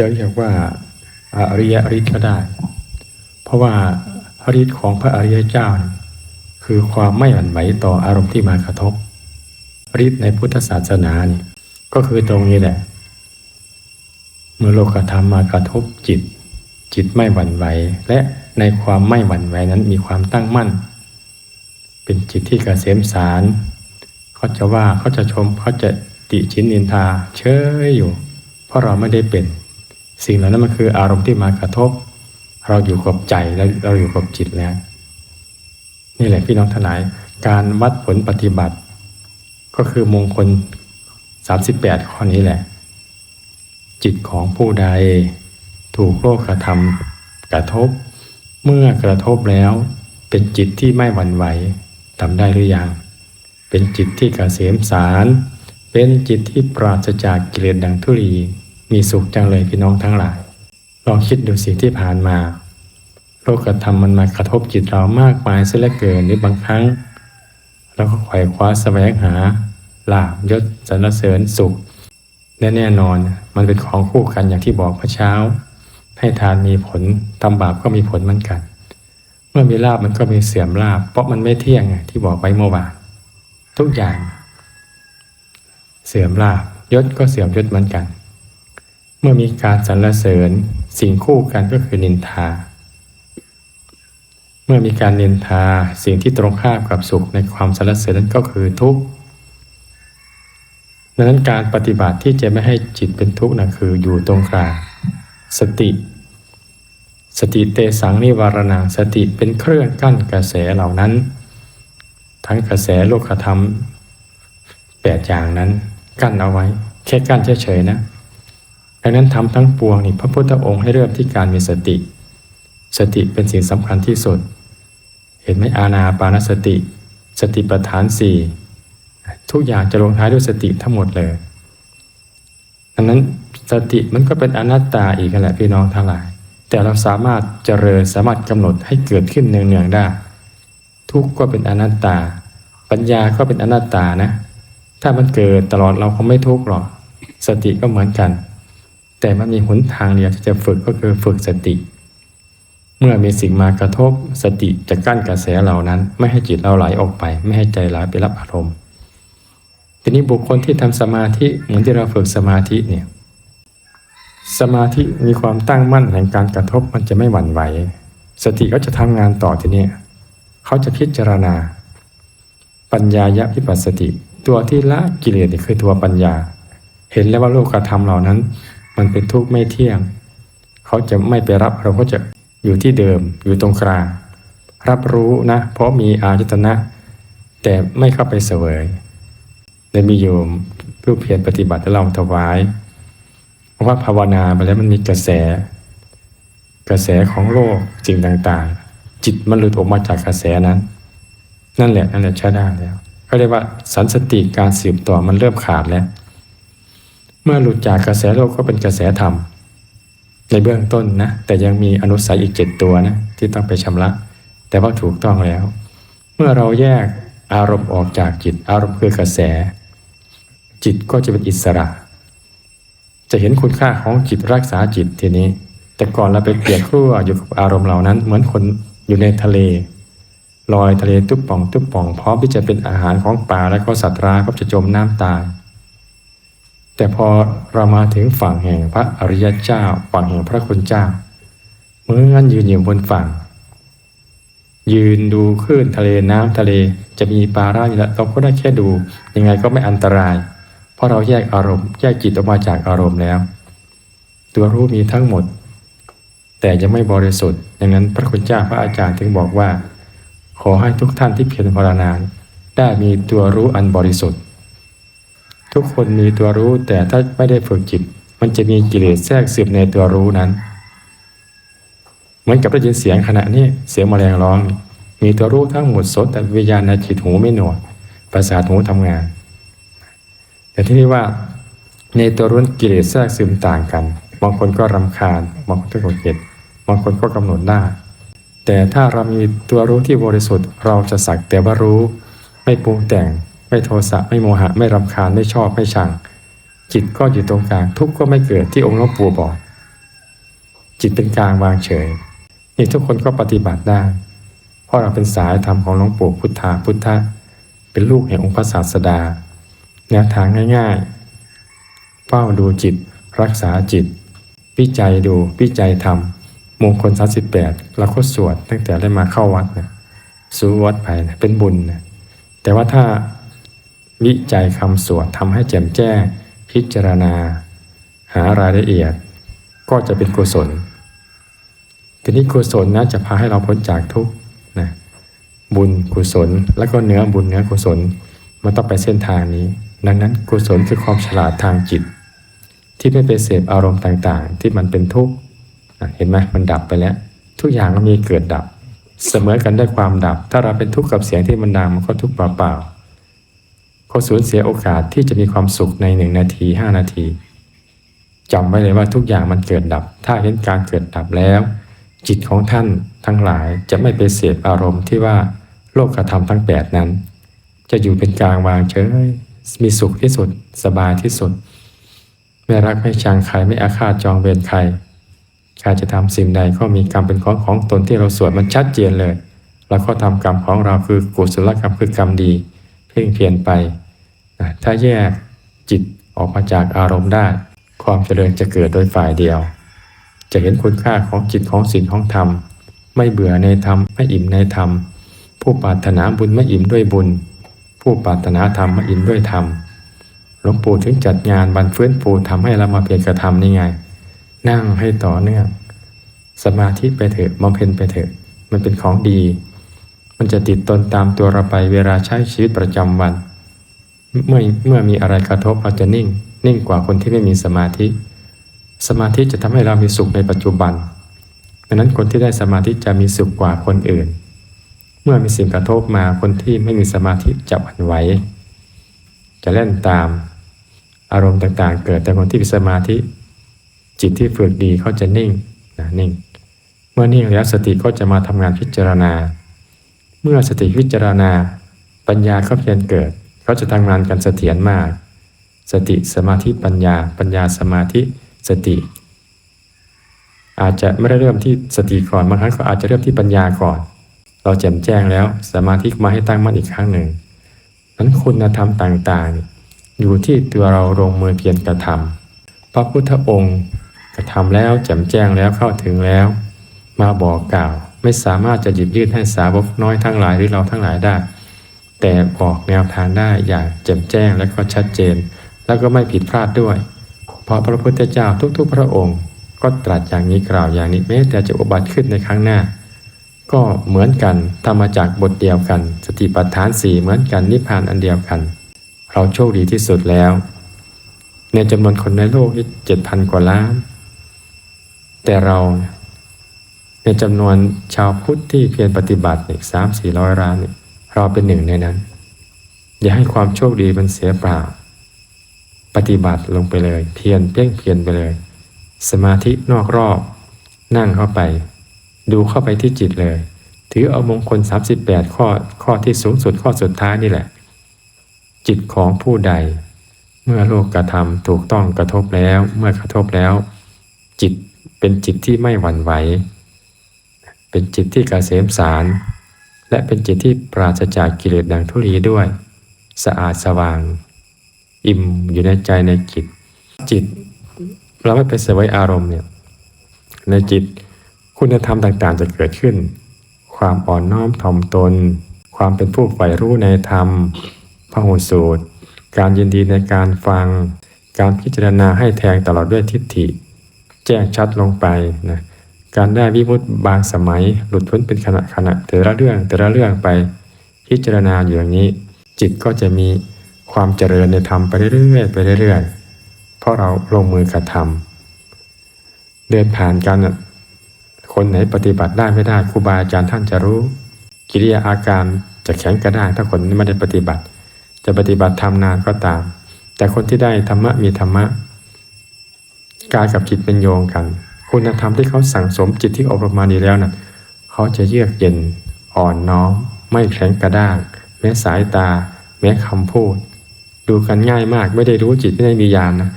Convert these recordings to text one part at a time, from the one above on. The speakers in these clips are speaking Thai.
จะเรียกว่าอริยฤทธิ์ก็ได้ เพราะว่าฤทธิ์ของพระอริยเจ้านี่คือความไม่หวั่นไหวต่ออารมณ์ที่มากระทบฤทธิ์ในพุทธศาสนานี่ก็คือตรงนี้แหละ เมื่อโลกธรรมมากระทบจิต จิตไม่หวั่นไหว และในความไม่หวั่นไหวนั้นมีความตั้งมั่น เป็นจิตที่กเกษมสารเขาจะว่าเขาจะชมเขาจะติชินนินทาเชยอยู่ เพราะเราไม่ได้เป็น สิ่งเหล่านั้นมันคืออารมณ์ที่มากระทบ เราอยู่กับใจแล้วเราอยู่กับจิตแล้ว นี่แหละพี่น้องทั้งหลาย การวัดผลปฏิบัติ ก็คือมงคล 38 ข้อนี้แหละ จิตของผู้ใดถูกโลกกระทำกระทบ เมื่อกระทบแล้วเป็นจิตที่ไม่หวั่นไหวทำได้หรือยัง เป็นจิตที่กเกษมสาร เป็นจิตที่ปราศจากกิเลสดังทุลี มีสุขจังเลยพี่น้องทั้งหลายลองคิดดูสิ่งที่ผ่านมาโลกธรรมมันมากระทบจิตเรามากมายเสียเหลือเกินหรือบางครั้งเราก็ไขว่คว้าแสวงหาลาบยศสรรเสริญสุขและแน่นอนมันเป็นของคู่กันอย่างที่บอกพระเช้า ให้ทานมีผลทำบาปก็มีผลเหมือนกัน เมื่อมีลาบมันก็มีเสื่อมลาบ เพราะมันไม่เที่ยงไงที่บอกไว้เมื่อวานทุกอย่าง เสื่อมลาบยศก็เสื่อมยศเหมือนกัน เมื่อมีการสรรเสริญสิ่งคู่กันก็คือนินทา เมื่อมีการนินทาสิ่งที่ตรงข้ามกับสุขในความสรรเสริญนั้นก็คือทุกข์ดังนั้นการปฏิบัติที่จะไม่ให้จิตเป็นทุกข์นะคืออยู่ตรงกลางสติ สติเตสังนิวารณังสติเป็นเครื่องกั้นกระแสเหล่านั้น ทั้งกระแสโลกธรรมแปดอย่างนั้นกั้นเอาไว้ แค่กั้นเฉยๆนะ ดังนั้นทำทั้งปวงนี่พระพุทธองค์ให้เริ่มที่การมีสติ สติเป็นสิ่งสำคัญที่สุด เห็นไหมอาณาปานสติ สติปัฏฐานสี่ทุกอย่างจะลงท้ายด้วยสติทั้งหมดเลยดังนั้นสติมันก็เป็นอนัตตาอีกแหละพี่น้องทั้งหลาย แต่เราสามารถเจริญสามารถกำหนดให้เกิดขึ้นเนืองๆได้ ทุกก็เป็นอนัตตา ปัญญาก็เป็นอนัตตานะ ถ้ามันเกิดตลอดเราคงไม่ทุกข์หรอกสติก็เหมือนกัน แต่มันมีหนทางเดียวที่จะฝึกก็คือฝึกสติ เมื่อมีสิ่งมากระทบสติจะกั้นกระแสเหล่านั้น ไม่ให้จิตเราไหลออกไป ไม่ให้ใจไหลไปรับอารมณ์ ทีนี้บุคคลที่ทำสมาธิเหมือนที่เราฝึกสมาธิเนี่ยสมาธิมีความตั้งมั่นแห่งการกระทบมันจะไม่หวั่นไหว สติก็จะทำงานต่อทีนี้เขาจะพิจารณา ปัญญายะพิปัสสติ ตัวที่ละกิเลสคือตัวปัญญา เห็นแล้วว่าโลกธรรมเหล่านั้น มันเป็นทุกข์ไม่เที่ยง เขาจะไม่ไปรับเราก็จะอยู่ที่เดิมอยู่ตรงกลาง รับรู้นะ เพราะมีอาจตนะ แต่ไม่เข้าไปเสวยได้มีโยมผู้เพียรปฏิบัติเราถวายว่าภาวนาไปแล้วมันมีกระแส กระแสของโลกสิ่งต่างๆ จิตมันหลุดออกมาจากกระแสนั้น นั่นแหละนั่นแหละใช้ได้แล้วเขาเรียกว่าสันสติการสืบต่อมันเริ่มขาดแล้ว เมื่อหลุดจากกระแสโลกก็เป็นกระแสธรรม ในเบื้องต้นนะ แต่ยังมีอนุสัยอีกเจ็ดตัวนะ ที่ต้องไปชำระ แต่ว่าถูกต้องแล้ว เมื่อเราแยกอารมณ์ออกจากจิต อารมณ์คือกระแส จิตก็จะเป็นอิสระ จะเห็นคุณค่าของจิตรักษาจิตทีนี้ แต่ก่อนเราไปเปลี่ยนครั่วอยู่กับอารมณ์เหล่านั้น เหมือนคนอยู่ในทะเลลอยทะเลตุ๊บป่องตุ๊บป่องพร้อมที่จะเป็นอาหารของป่าและก็สัตว์ร้ายก็จะจมน้ำตาย แต่พอเรามาถึงฝั่งแห่งพระอริยเจ้า ฝั่งแห่งพระคุณเจ้าเมื่องั้นยืนอยู่บนฝั่ง ยืนดูคลื่นทะเลน้ำทะเลจะมีปลาร่าอยู่แล้วเราก็ได้แค่ดู ยังไงก็ไม่อันตราย เพราะเราแยกอารมณ์ แยกจิตออกมาจากอารมณ์แล้ว ตัวรู้มีทั้งหมด แต่ยังไม่บริสุทธิ์ดังนั้นพระคุณเจ้าพระอาจารย์ถึงบอกว่า ขอให้ทุกท่านที่เพียรภาวนาได้มีตัวรู้อันบริสุทธิ์ ทุกคนมีตัวรู้แต่ถ้าไม่ได้ฝึกจิต มันจะมีกิเลสแทรกซึมในตัวรู้นั้น เหมือนกับได้ยินเสียงขณะนี้เสียงแมลงร้อง มีตัวรู้ทั้งหมดสดแต่วิญญาณในจิตหูไม่หนวกประสาทหูทำงาน แต่ที่นี่ว่า ในตัวรุ่นกิเลสแทรกซึมต่างกัน บางคนก็รำคาญ บางคนก็กเกลียดบางคนก็กำหนดได้า แต่ถ้าเรามีตัวรู้ที่บริสุทธิ์เราจะสักแต่ว่ารู้ ไม่ปรุงแต่ง ไม่โทสะไม่โมหะไม่รำคาญไม่ชอบไม่ชัง จิตก็อยู่ตรงกลางทุกข์ก็ไม่เกิดที่องค์หลวงปู่บอกจิตเป็นกลางวางเฉย นี่ทุกคนก็ปฏิบัติได้ เพราะเราเป็นสายธรรมของหลวงปู่พุทธาพุทธะ เป็นลูกแห่งองค์พระศาสดา แนวทางง่ายๆ เฝ้าดูจิต รักษาจิต วิจัยดูวิจัยธรรม มงคล38เราก็สวดตั้งแต่ได้มาเข้าวัดนะสู่วัดไปนะเป็นบุญนะแต่ว่าถ้า วิจัยคำสวดทำให้แจ่มแจ้ง พิจารณา หารายละเอียด ก็จะเป็นกุศล ทีนี้กุศลนะจะพาให้เราพ้นจากทุกข์นะบุญกุศลแล้วก็เนื้อบุญเนื้อกุศลมันต้องไปเส้นทางนี้ ดังนั้นกุศลคือความฉลาดทางจิต ที่ไม่ไปเสพอารมณ์ต่างๆ ที่มันเป็นทุกข์เห็นไหมมันดับไปแล้ว ทุกอย่างมันมีเกิดดับ เสมอกันได้ความดับ ถ้าเราเป็นทุกข์กับเสียงที่มันดังมันก็ทุกข์เปล่าๆ ก็สูญเสียโอกาสที่จะมีความสุขในหนึ่งนาทีห้านาทีจำไว้เลยว่าทุกอย่างมันเกิดดับ ถ้าเห็นการเกิดดับแล้ว จิตของท่านทั้งหลายจะไม่ไปเสพอารมณ์ที่ว่าโลกธรรมทั้งแปดนั้น จะอยู่เป็นกลางวางเฉยมีสุขที่สุด สบายที่สุด ไม่รักไม่ชังใครไม่อาฆาตจองเวรใครใครจะทำสิ่งใดก็มีกรรมเป็นของของตนที่เราสวดมันชัดเจนเลย แล้วก็ทำกรรมของเราคือกุศลกรรมคือกรรมดี เพ่งเพียรไปนะถ้าแยกจิตออกมาจากอารมณ์ได้ ความเจริญจะเกิดโดยฝ่ายเดียว จะเห็นคุณค่าของจิตของศีลของธรรม ไม่เบื่อในธรรมไม่อิ่มในธรรม ผู้ปรารถนาบุญไม่อิ่มด้วยบุญ ผู้ปรารถนาธรรมไม่อิ่มด้วยธรรมหลวงปู่ถึงจัดงานบันฟื้นฟูทำให้เรามาเพียรกระทำนี่ไง นั่งให้ต่อเนื่อง สมาธิไปเถอะบำเพ็ญไปเถอะ มันเป็นของดี มันจะติดตนตามตัวเราไปเวลาใช้ชีวิตประจำวัน เมื่อเมื่อมีอะไรกระทบเราจะนิ่ง นิ่งกว่าคนที่ไม่มีสมาธิ สมาธิจะทำให้เรามีสุขในปัจจุบันดังนั้นคนที่ได้สมาธิจะมีสุขกว่าคนอื่น เมื่อมีสิ่งกระทบมาคนที่ไม่มีสมาธิจะหวั่นไหวจะเล่นตาม อารมณ์ต่างๆ เกิดแต่คนที่มีสมาธิ จิตที่ฝึกดีเขาจะนิ่งนะนิ่ง เมื่อนิ่งแล้วสติก็จะมาทำงานพิจารณา เมื่อสติพิจารณา ปัญญาเขาเพียรเกิด เขาจะทำงานกันเสถียรมาก สติสมาธิปัญญา ปัญญาสมาธิสติ อาจจะไม่ได้เริ่มที่สติก่อนบางครั้งก็อาจจะเริ่มที่ปัญญาก่อน เราแจ่มแจ้งแล้วสมาธิมาให้ตั้งมั่นอีกครั้งหนึ่งนั้นคุณธรรมต่างๆ อยู่ที่ตัวเราลงมือเพียรกระทำพระพุทธองค์กระทำแล้วแจ่มแจ้งแล้วเข้าถึงแล้ว มาบอกกล่าว ไม่สามารถจะหยิบยื่นให้สาวกน้อยทั้งหลายหรือเราทั้งหลายได้ แต่บอกแนวทางได้อย่างแจ่มแจ้งและก็ชัดเจน แล้วก็ไม่ผิดพลาดด้วย เพราะพระพุทธเจ้าทุกๆ พระองค์ ก็ตรัสอย่างนี้กล่าวอย่างนี้แม้แต่จะอุบัติขึ้นในครั้งหน้า ก็เหมือนกันทำมาจากบทเดียวกัน สติปัฏฐานสี่เหมือนกันนิพพานอันเดียวกัน เราโชคดีที่สุดแล้ว ในจำนวนคนในโลกที่เจ็ดพันกว่าล้าน แต่เรา ในจำนวนชาวพุทธที่เพียรปฏิบัติอีกสามสี่ร้อยล้านเนี่ยเราเป็นหนึ่งในนั้น อย่าให้ความโชคดีมันเสียเปล่า ปฏิบัติลงไปเลย เพียรเพ่งเพียรไปเลย สมาธินอกรอบ นั่งเข้าไป ดูเข้าไปที่จิตเลย ถือเอามงคล 38 ข้อข้อที่สูงสุดข้อสุดท้ายนี่แหละ จิตของผู้ใด เมื่อโลกกระทำถูกต้องกระทบแล้ว เมื่อกระทบแล้ว จิตเป็นจิตที่ไม่หวั่นไหว เป็นจิตที่กเกษมสาร และเป็นจิตที่ปราศจากกิเลสดังทุลีด้วย สะอาดสว่าง อิ่มอยู่ในใจในจิต จิต เราไม่ไปเสวยอารมณ์เนี่ยในจิตคุณธรรมต่างๆ จะเกิดขึ้น ความอ่อนน้อมถ่อมตน ความเป็นผู้ใฝ่รู้ในธรรมพหูสูตร การยินดีในการฟัง การพิจารณาให้แทงตลอดด้วยทิฏฐิ แจ้งชัดลงไปนะ การได้วิมุตติบางสมัยหลุดพ้นเป็นขณะขณะแต่ละเรื่องแต่ละเรื่องไปพิจารณาอยู่อย่างนี้ จิตก็จะมีความเจริญในธรรมไปเรื่อยๆไปเรื่อยๆเพราะเราลงมือกระทำเดินผ่านกันคนไหนปฏิบัติได้ไม่ได้ครูบาอาจารย์ท่านจะรู้ กิริยาอาการจะแข็งกระด้างถ้าคนไม่ได้ปฏิบัติ จะปฏิบัติทำนานก็ตาม แต่คนที่ได้ธรรมะมีธรรมะกายกับจิตเป็นโยงกัน คุณธรรมที่เขาสั่งสมจิตที่อบรมมาดีแล้วนะ่ะเขาจะเยือกเย็นอ่อนน้อม ไม่แข็งกระด้าง แม้สายตา แม้คำพูด ดูกันง่ายมากไม่ได้รู้จิตไม่ได้มีญาณนะ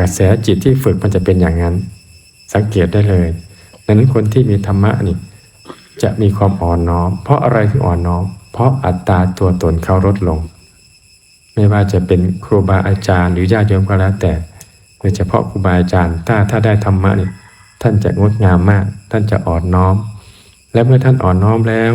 กระแสจิตที่ฝึกมันจะเป็นอย่างนั้น สังเกตได้เลยดังนั้นคนที่มีธรรมะนี่จะมีความอ่อนน้อม เพราะอะไรถึงอ่อนน้อม เพราะอัตตาตัวตนเขาลดลง ไม่ว่าจะเป็นครูบาอาจารย์หรือญาติโยมก็แล้วแต่ โดยเฉพาะครูบาอาจารย์ ถ้าถ้าได้ธรรมะเนี่ยท่านจะงดงามมาก ท่านจะอ่อนน้อม และเมื่อท่านอ่อนน้อมแล้ว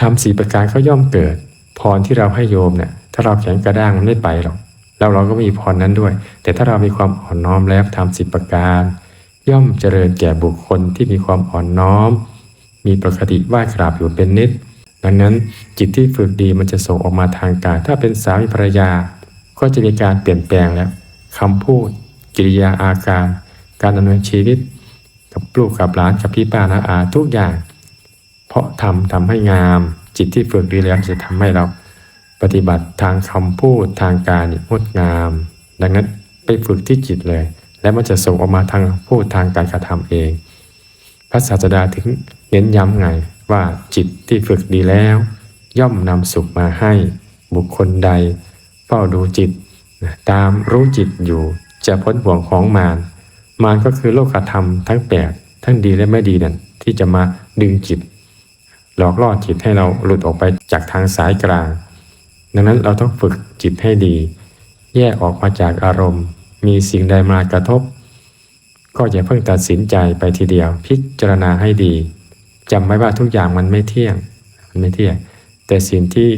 ทำสี่ประการก็ย่อมเกิด พรที่เราให้โยมเนี่ยถ้าเราแข็งกระด้างมันไม่ไปหรอกแล้วเราก็มีพรนั้นด้วย แต่ถ้าเรามีความอ่อนน้อมแล้วทำสิบประการ ย่อมเจริญแก่บุคคลที่มีความอ่อนน้อม มีปกติไหว้กราบอยู่เป็นนิด ดังนั้นจิตที่ฝึกดีมันจะส่งออกมาทางกายถ้าเป็นสามีภรรยา ก็จะมีการเปลี่ยนแปลงแล้วคำพูด กิริยาอาการ การดำเนินชีวิต กับลูกกับหลานกับพี่ป้านาอาทุกอย่าง เพราะทำทำให้งามจิตที่ฝึกดีแล้วจะทำให้เราปฏิบัติทางคำพูดทางการงดงาม ดังนั้นไปฝึกที่จิตเลย และมันจะส่งออกมาทางพูดทางการกระทำเอง พระศาสดาถึงเน้นย้ำไงว่าจิตที่ฝึกดีแล้ว ย่อมนำสุขมาให้บุคคลใด เฝ้าดูจิต ตามรู้จิตอยู่ จะพ้นห่วงของมารมารก็คือโลกธรรมทั้งแปดทั้งดีและไม่ดีนั่นที่จะมาดึงจิต หลอกล่อจิตให้เราหลุดออกไปจากทางสายกลาง ดังนั้นเราต้องฝึกจิตให้ดี แยกออกมาจากอารมณ์ มีสิ่งใดมากระทบ ก็อย่าเพิ่งตัดสินใจไปทีเดียว พิจารณาให้ดีจำไว้ว่าทุกอย่างมันไม่เที่ยงมันไม่เที่ยง แต่สิ่งที่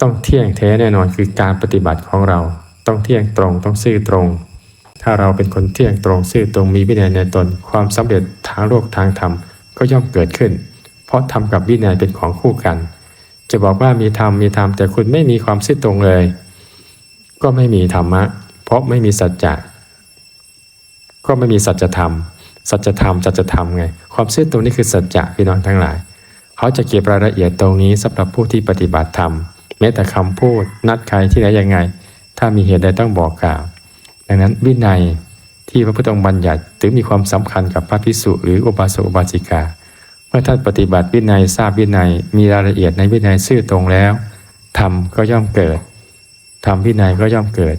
ต้องเที่ยงแท้แน่นอนคือการปฏิบัติของเรา ต้องเที่ยงตรง ต้องซื่อตรง ถ้าเราเป็นคนเที่ยงตรงซื่อตรงมีวินัยในตน ความสำเร็จทางโลกทางธรรมก็ย่อมเกิดขึ้น เพราะธรรมกับวินัยเป็นของคู่กัน จะบอกว่ามีธรรมมีธรรมแต่คุณไม่มีความซื่อตรงเลย ก็ไม่มีธรรมะ เพราะไม่มีสัจจะก็ไม่มีสัจธรรม สัจธรรมสัจธรรมไง ความซื่อตรงนี้คือสัจจะพี่น้องทั้งหลาย เขาจะเก็บรายละเอียดตรงนี้สำหรับผู้ที่ปฏิบัติธรรม แม้แต่คำพูดนัดใครที่ไหนยังไง ถ้ามีเหตุใดต้องบอกกล่าว ดังนั้นวินัยที่พระพุทธองค์บัญญัติถึงมีความสำคัญกับพระภิกษุหรืออุบาสกอุบาสิกา เมื่อท่านปฏิบัติวินัยทราบวินัยมีรายละเอียดในวินัยซื่อตรงแล้วธรรมก็ย่อมเกิดธรรมวินัยก็ย่อมเกิด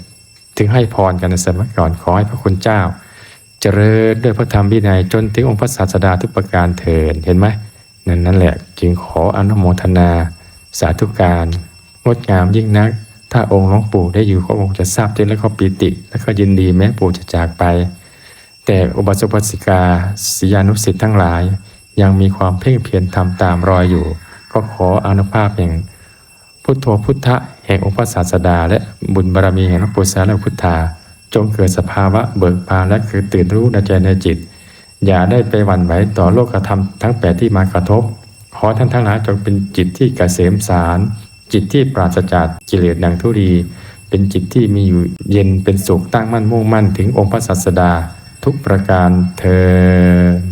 ถึงให้พรกันในสมัยก่อนขอให้พระคุณเจ้า เจริญด้วยพระธรรมวินัยจนถึงองค์พระศาสดาทุกประการเถิดเห็นไหมนั่นนั่นแหละจึงขออนุโมทนา สาธุการงดงามยิ่งนัก ถ้าองค์หลวงปู่ได้อยู่ก็คงจะทราบถึงและก็ปีติ และก็ยินดีแม้ปู่จะจากไป แต่อุบาสกสิกาศิยานุสิทธิ์ทั้งหลาย ยังมีความเพ่งเพียรทำตามรอยอยู่ ก็ขออนุภาพแห่งพุทโธพุทธะแห่งองค์พระศาสดา และบุญบารมีแห่งพระปุษาและพุทธา จงเกิดสภาวะเบิกบานและคือตื่นรู้ในใจในจิต อย่าได้ไปหวั่นไหวต่อโลกธรรมทั้งแปดที่มากระทบ ขอท่านทั้งหลายจงเป็นจิตที่เกษมสาร จิตที่ปราศจากกิเลสดังทุรี เป็นจิตที่มีอยู่เย็นเป็นสุขตั้งมั่นมุ่งมั่นถึงองค์พระศาสดาทุกประการเธอญ